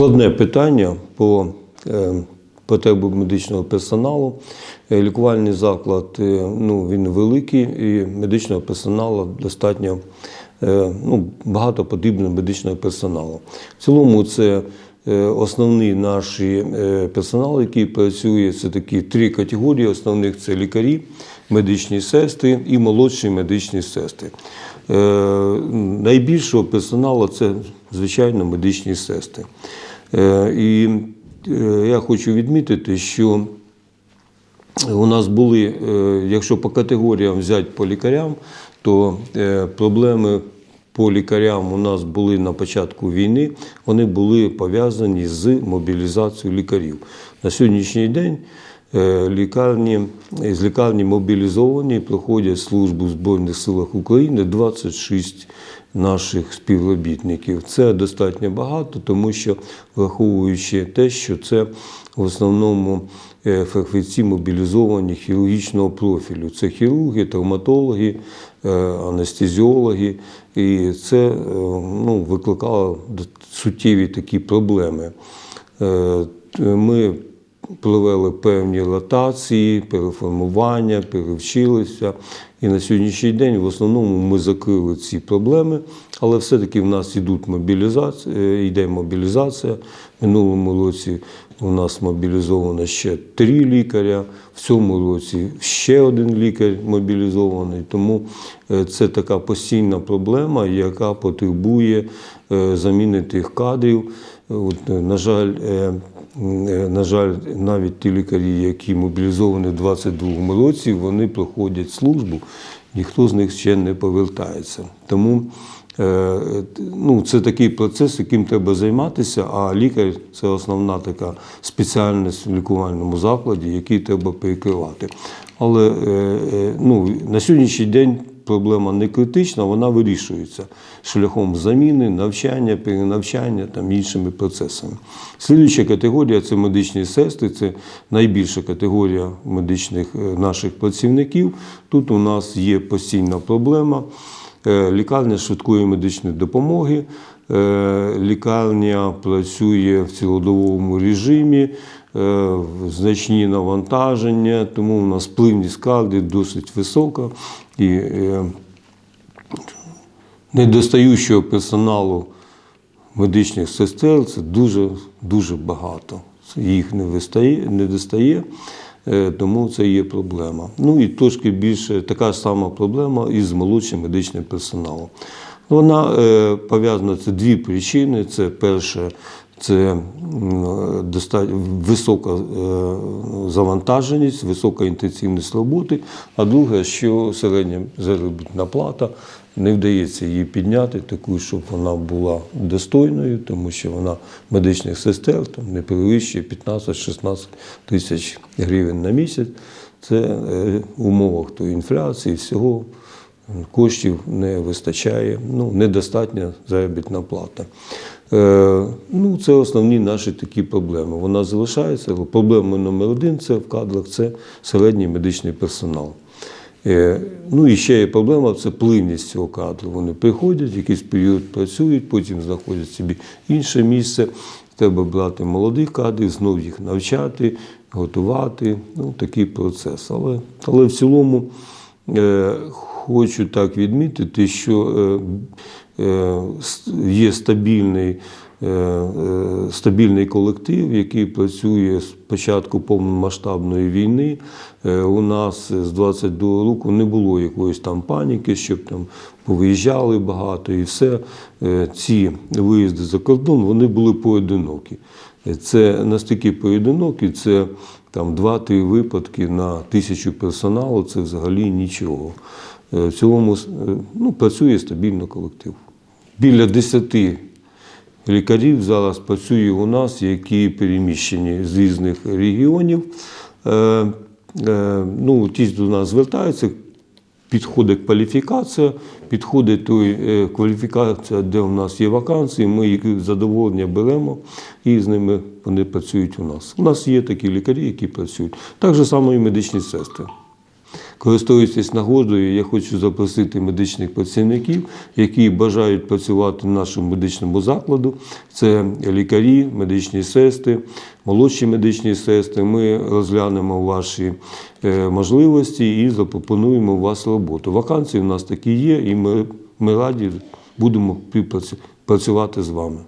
складне питання по е, потребу медичного персоналу. Е, Лікувальний заклад е, ну, він великий, і медичного персоналу достатньо ну, багато потрібно медичного персоналу. В цілому це основний наш персонал, який працює, це такі три категорії. Основних це лікарі, медичні сестри і молодші медичні сестри. Найбільшого персоналу це, звичайно, медичні сестри. Е, І е, я хочу відмітити, що у нас були, е, якщо по категоріям взяти по лікарям, то проблеми по лікарям у нас були на початку війни, вони були пов'язані з мобілізацією лікарів. На сьогоднішній день лікарні, з лікарні мобілізовані проходять службу в Збройних силах України 26 наших співробітників. Це достатньо багато, тому що враховуючи те, що це в основному е, фахівці мобілізовані хірургічного профілю. Це хірурги, травматологи, е, анестезіологи. І це е, ну, викликало суттєві такі проблеми. Е, Ми провели певні ротації, переформування, перевчилися. І на сьогоднішній день в основному ми закрили ці проблеми, але все-таки в нас ідуть мобілізація, е, йде мобілізація. Минулому році у нас мобілізовано ще три лікаря, в цьому році ще один лікар мобілізований. Тому е, це така постійна проблема, яка потребує е, заміни тих кадрів. От, е, на жаль, е, е, на жаль, навіть ті лікарі, які мобілізовані в 22-му році, вони проходять службу, ніхто з них ще не повертається. Тому ну, це такий процес, яким треба займатися, а лікар це основна така спеціальність в лікувальному закладі, який треба перекривати. Але ну, на сьогоднішній день проблема не критична, вона вирішується шляхом заміни, навчання, перенавчання там іншими процесами. Слідуюча категорія це медичні сестри, це найбільша категорія медичних е, наших працівників. Тут у нас є постійна проблема. Е, Лікарня швидкої медичної допомоги. Е, Лікарня працює в цілодобовому режимі, значні навантаження, тому у нас пливність кадрів досить висока. І е, недостаючого персоналу медичних сестер це дуже, дуже багато. Їх не, вистає, не достає, е, тому це є проблема. Ну і трошки більше така сама проблема із молодшим медичним персоналом. Вона е, пов'язана це дві причини. Це перше, це висока е, завантаженість, висока інтенсивність роботи. А друге, що середня заробітна плата не вдається її підняти, таку, щоб вона була достойною, тому що вона медичних сестер там, не перевищує 15-16 тисяч гривень на місяць. Це е, в умовах тої інфляції, всього коштів не вистачає, ну, недостатня заробітна плата. Е, ну, це основні наші такі проблеми. Вона залишається. Проблема номер один це в кадрах це середній медичний персонал. Е, ну і ще є проблема це пливність цього кадру. Вони приходять, якийсь період працюють, потім знаходять собі інше місце. Треба брати молодих кадрів, знов їх навчати, готувати. Ну, такий процес. Але, але в цілому е, хочу так відмітити, що е, е, є стабільний, е, стабільний колектив, який працює з початку повномасштабної війни. У нас з 22 року не було якоїсь там паніки, щоб там повиїжджали багато і все. Ці виїзди за кордон вони були поодинокі. Це настільки поодинокі, це там 2-3 випадки на тисячу персоналу, це взагалі нічого. Е, В цілому е, ну, працює стабільно колектив. Біля 10 лікарів зараз працює у нас, які переміщені з різних регіонів. Е, ну, ті до нас звертаються, підходить кваліфікація, підходить той, кваліфікація, де у нас є вакансії, ми їх задоволення беремо і з ними вони працюють у нас. У нас є такі лікарі, які працюють. Так же само і медичні сестри. Користуючись нагодою, я хочу запросити медичних працівників, які бажають працювати в нашому медичному закладу. Це лікарі, медичні сестри, молодші медичні сестри. Ми розглянемо ваші е, можливості і запропонуємо вас роботу. Вакансії у нас такі є, і ми, ми раді будемо працювати з вами.